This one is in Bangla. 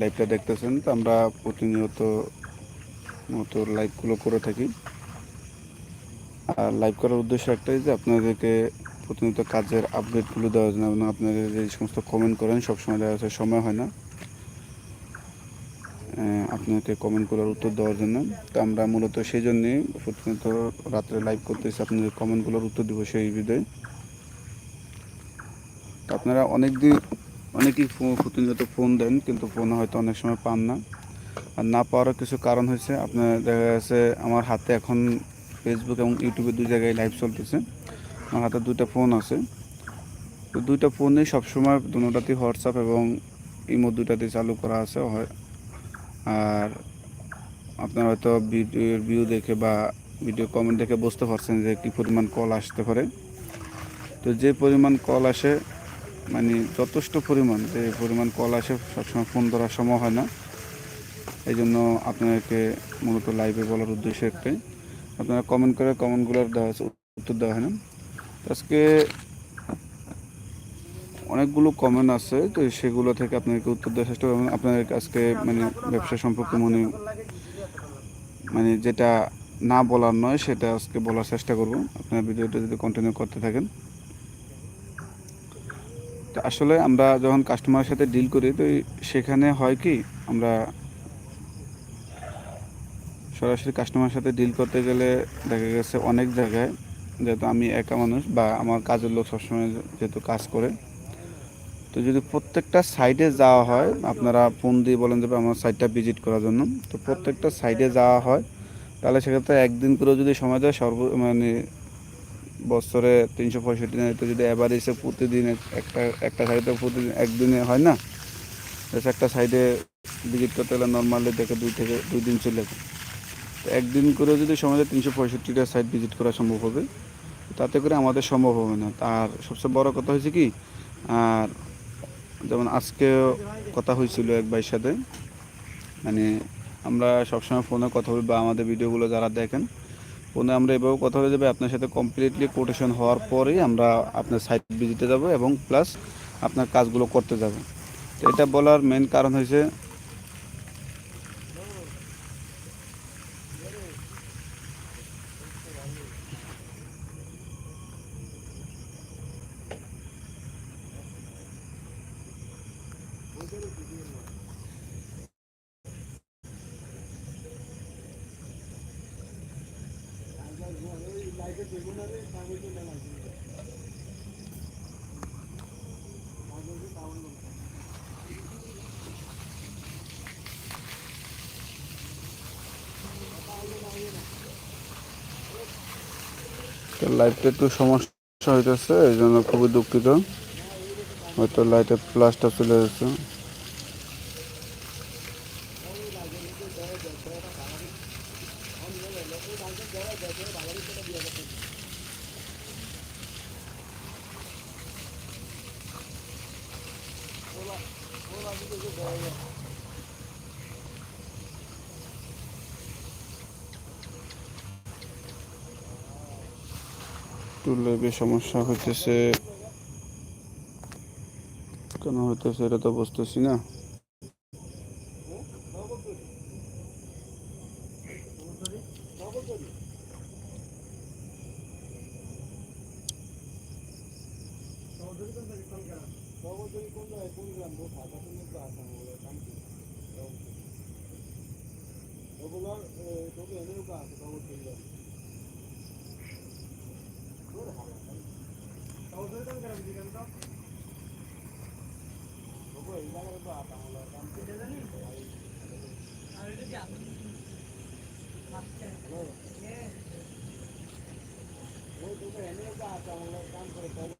লাইভটা দেখতেছেন, তো আমরা প্রতিনিয়ত মতো লাইভগুলো করে থাকি। আর লাইভ করার উদ্দেশ্য একটাই যে আপনাদেরকে প্রতিনিয়ত কাজের আপডেটগুলো দেওয়ার জন্য এবং আপনাদের যে সমস্ত কমেন্ট করেন, সবসময় দেখা যাচ্ছে সময় হয় না। আপনাকে কমেন্ট করার উত্তর দেওয়ার জন্য। তো আমরা মূলত সেই জন্যই প্রতিনিয়ত রাত্রে লাইভ করতেছি আপনাদের কমেন্টগুলোর উত্তর দিব সেই ভিডিওয়ে আপনারা অনেক দিন অনেকেই প্রতিনিয়ত ফোন দেন, কিন্তু ফোন হয়তো অনেক সময় পান না। আর না পাওয়ার কিছু কারণ হয়েছে। আপনার দেখা গেছে, আমার হাতে এখন ফেসবুক এবং ইউটিউবে দুই জায়গায় লাইভ চলতেছে। আমার হাতে দুইটা ফোন আছে। তো দুইটা ফোনেই সবসময় দুটাতেই হোয়াটসঅ্যাপ এবং ইমো দুইটাতেই চালু করা আছে আর আপনার হয়তো ভিডিওর ভিউ দেখে বা ভিডিও কমেন্ট দেখে বুঝতে পারছেন যে কী পরিমাণ কল আসতে পারে। তো যে পরিমাণ কল আসে মানে যথেষ্ট পরিমাণ, যে পরিমাণ কল আসে, সবসময় ফোন ধরার সময় হয় না। এই জন্য আপনাদেরকে মূলত লাইভে বলার উদ্দেশ্য একটাই। আপনারা কমেন্ট করে কমেন্টগুলোর দেওয়া উত্তর দেওয়া হয় না। আজকে অনেকগুলো কমেন্ট আছে, তো সেগুলো থেকে আপনাদেরকে উত্তর দেওয়ার চেষ্টা করবেন আপনাদের আজকে মানে ব্যবসা সম্পর্কে মনে মানে যেটা না বলার নয়, সেটা আজকে বলার চেষ্টা করব। আপনার ভিডিওটা যদি কন্টিনিউ করতে থাকেন। আসলে আমরা যখন কাস্টমারের সাথে ডিল করি, তো সেখানে হয় কি, আমরা সরাসরি কাস্টমারের সাথে ডিল করতে গেলে দেখা গেছে অনেক জায়গায় যেহেতু আমি একা মানুষ বা আমার কাজের লোক সবসময় যেহেতু কাজ করে। তো যদি প্রত্যেকটা সাইডে যাওয়া হয়, আপনারা ফোন দিয়ে বলেন যে আমার সাইডটা ভিজিট করার জন্য। তো প্রত্যেকটা সাইডে যাওয়া হয়, তাহলে সেক্ষেত্রে একদিন করে যদি সময় দেয়, সর্ব মানে বছরে তিনশো পঁয়ষট্টি দিনে তো যদি অ্যাভারেজে প্রতিদিন একটা একটা সাইডে প্রতিদিন একদিনে হয় না একটা সাইডে ভিজিট করতে গেলে নর্মালি দেখে দুই থেকে, দুই দিন চলে তো একদিন করে যদি দেয় তিনশো পঁয়ষট্টিটা সাইট ভিজিট করা সম্ভব হবে তাতে করে আমাদের সম্ভব হবে না। আর সবচেয়ে বড় কথা হয়েছে কি, আর যেমন আজকে কথা হয়েছিল এক ভাইয়ের সাথে মানে আমরা সবসময় ফোনে কথা বলি বা আমাদের ভিডিওগুলো যারা দেখেন ফোনে আমরা এভাবে কথা হয়ে যাবে। আপনার সাথে কমপ্লিটলি কোটেশন হওয়ার পরেই আমরা আপনার সাইট ভিজিটে যাব এবং প্লাস আপনার কাজগুলো করতে যাব। এটা বলার মেন কারণ হয়েছে লাইটটা একটু সমস্যা হইতেছে এই জন্য খুবই দুঃখিত। হয়তো লাইটের প্লাসটা চলে যাচ্ছে। লাইভে সমস্যা হইতেছে। কেন হইতেছে এটা তো বুঝতেছি না। ওগুলোর তোকে এনে উপর আছে তখন ঠিক আছে ওগুলো ইলাকার উপর আছে আমার কাম আর এটা কি আপনি કામ કરે